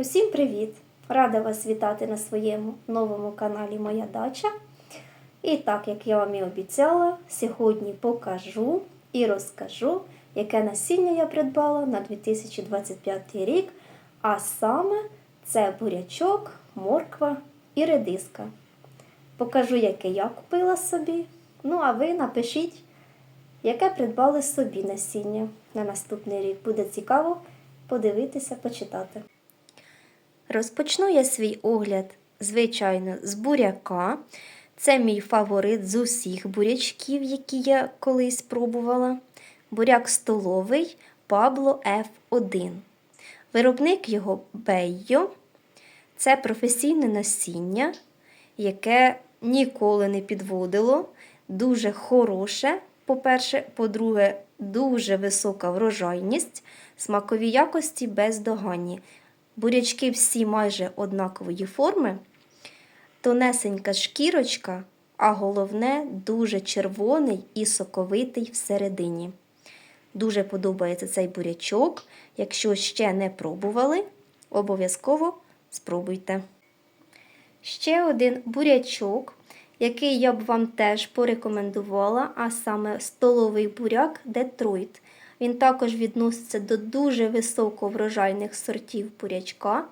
Усім привіт! Рада вас вітати на своєму новому каналі Моя Дача. І так, як я вам і обіцяла, сьогодні покажу і розкажу, яке насіння я придбала на 2025 рік. А саме це бурячок, морква і редиска. Покажу, яке я купила собі. Ну, а ви напишіть, яке придбали собі насіння на наступний рік. Буде цікаво подивитися, почитати. Розпочну я свій огляд, звичайно, з буряка. Це мій фаворит з усіх бурячків, які я колись пробувала. Буряк столовий Пабло F1. Виробник його Бейо. Це професійне насіння, яке ніколи не підводило. Дуже хороше, по-перше, по-друге, дуже висока врожайність, смакові якості бездоганні. Бурячки всі майже однакової форми, тонесенька шкірочка, а головне, дуже червоний і соковитий всередині. Дуже подобається цей бурячок. Якщо ще не пробували, обов'язково спробуйте. Ще один бурячок, який я б вам теж порекомендувала, а саме столовий буряк Детройт. Він також відноситься до дуже високоврожайних сортів бурячка.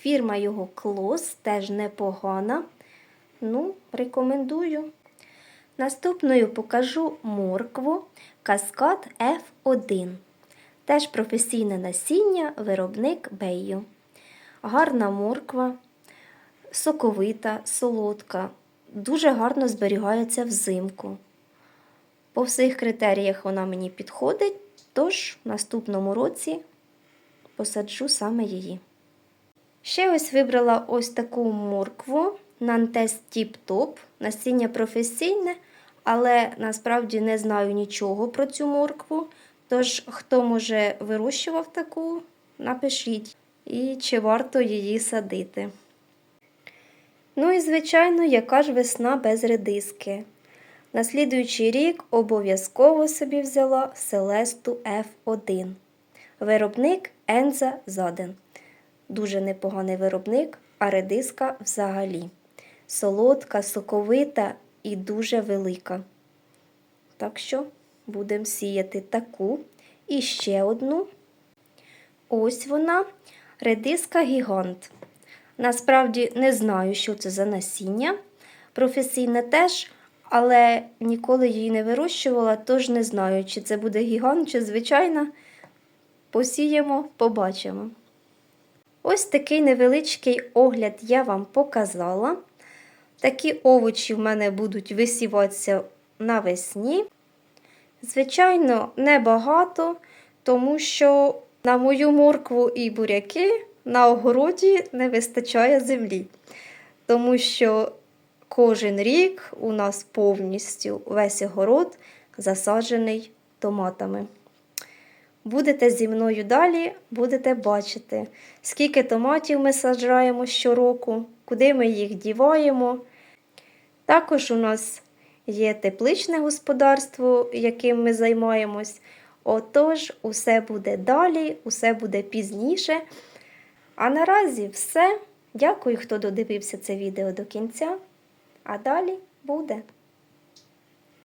Фірма його Клос теж непогана. Ну, рекомендую. Наступною покажу моркву Каскад F1. Теж професійне насіння, виробник Бейю. Гарна морква, соковита, солодка, дуже гарно зберігається взимку. По всіх критеріях вона мені підходить, тож в наступному році посаджу саме її. Ще ось вибрала ось таку моркву Tip Top. Насіння професійне, але насправді не знаю нічого про цю моркву. Тож, хто може вирощував таку, напишіть, і чи варто її садити. Ну і, звичайно, яка ж весна без редиски. На слідуючий рік обов'язково собі взяла Селесту F1. Виробник Енза Заден. Дуже непоганий виробник, а редиска взагалі. Солодка, соковита і дуже велика. Так що будемо сіяти таку і ще одну. Ось вона, редиска гігант. Насправді не знаю, що це за насіння. Професійне теж, але ніколи її не вирощувала, тож не знаю, чи це буде гігант, чи звичайна. Посіємо, побачимо. Ось такий невеличкий огляд я вам показала. Такі овочі в мене будуть висіватися навесні. Звичайно, небагато, тому що на мою моркву і буряки на огороді не вистачає землі. Тому що кожен рік у нас повністю весь огород засаджений томатами. Будете зі мною далі, будете бачити, скільки томатів ми саджаємо щороку, куди ми їх діваємо. Також у нас є тепличне господарство, яким ми займаємось. Отож, усе буде далі, усе буде пізніше. А наразі все. Дякую, хто додивився це відео до кінця. А далі буде.